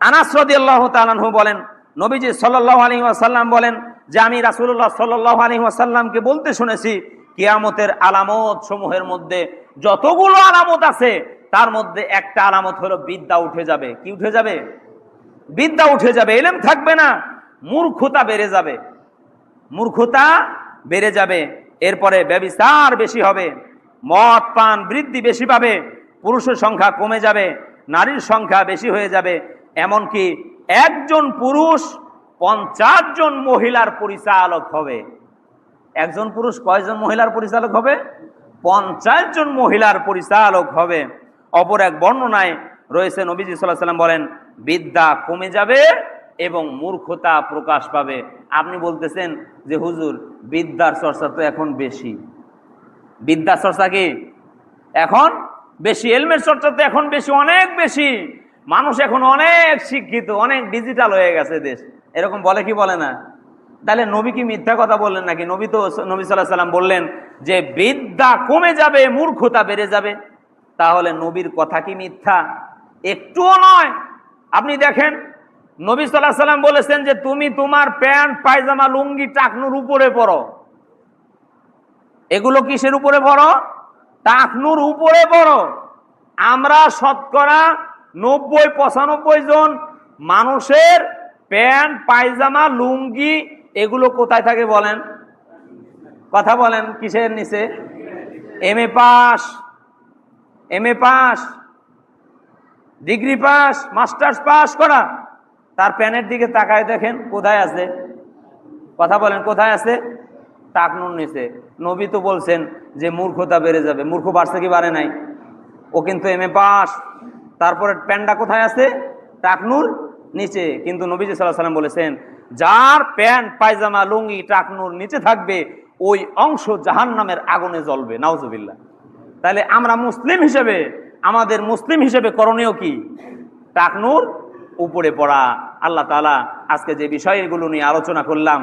আনাস আনহু বলেন, নবীজি সাল্লাল্লাহু আলাইহি ওয়াসাল্লাম বলেন যে আমি রাসূলুল্লাহ সাল্লাল্লাহু আলাইহি ওয়াসাল্লামকে বলতে শুনেছি, কিয়ামতের আলামত সমূহের মধ্যে যতগুলো আলামত আছে, তার মধ্যে একটা আলামত হলো বিদ্যা উঠে যাবে। কি উঠে যাবে? বিদ্যা উঠে যাবে। এলেম থাকবে না, মূর্খতা বেড়ে যাবে। মূর্খতা বেড়ে যাবে, এরপরে ব্যবিচার বেশি হবে, মদ পান বৃদ্ধি বেশি পাবে, পুরুষের সংখ্যা কমে যাবে, নারীর সংখ্যা বেশি হয়ে যাবে এমনকি একজন পুরুষ পঞ্চাশ জন মহিলার পরিচালক হবে। একজন পুরুষ কয়জন মহিলার পরিচালক হবে? পঞ্চাশ জন মহিলার পরিচালক হবে। অপর এক বর্ণনায় রয়েছে, নবীজি সাল্লাহ সাল্লাম বলেন, বিদ্যা কমে যাবে এবং মূর্খতা প্রকাশ পাবে। আপনি বলতেছেন যে, হুজুর, বিদ্যার চর্চা তো এখন বেশি। বিদ্যা চর্চা কি? এখন বেশি। এলমের চর্চা তো এখন বেশি, অনেক বেশি। মানুষ এখন অনেক শিক্ষিত, অনেক ডিজিটাল হয়ে গেছে দেশ। এরকম বলে কি বলে না? তাহলে নবী কি মিথ্যা কথা বললেন নাকি? নবী তো নবী সাল্লাহ সাল্লাম বললেন যে বিদ্যা কমে যাবে, মূর্খতা বেড়ে যাবে। তাহলে নবীর কথা কি মিথ্যা? একটুও নয়। আপনি দেখেন, নবী সাল্লাহ সাল্লাম বলেছেন যে তুমি তোমার প্যান্ট, পায়জামা, লুঙ্গি, টাকনুর উপরে পরো। এগুলো কিসের উপরে পড়ো টাকনুর উপরে পড়ো আমরা শতকরা নব্বই পঁচানব্বই জন মানুষের প্যান্ট, পায়জামা, লুঙ্গি, এগুলো কোথায় থাকে বলেন? কথা বলেন, কিসের নিচে? M A pass M A pass, degree pass, masters pass করা। তার প্যানের দিকে তাকায় দেখেন, কোথায় আছে? কথা বলেন, কোথায় আছে? টাকনুর নিচে। নবী তো বলছেন যে মূর্খতা বেড়ে যাবে। মূর্খ বাড়ছে কি বাড়ে নাই? ও কিন্তু এম এ পাস। তারপরে প্যান্টটা কোথায় আছে? টাকনুর নিচে। কিন্তু নবীজি সাল্লাহ সাল্লাম বলেছেন, যার প্যান্ট পায়জামা, লুঙ্গি, টাকনুর নিচে থাকবে, ওই অংশ জাহান নামের আগুনে জ্বলবে। নাউজুবিল্লা তাহলে আমরা মুসলিম হিসেবে, আমাদের মুসলিম হিসেবে করণীয় কি? টাকনুর উপরে পড়া। আল্লাহ তালা আজকে যে বিষয়গুলো নিয়ে আলোচনা করলাম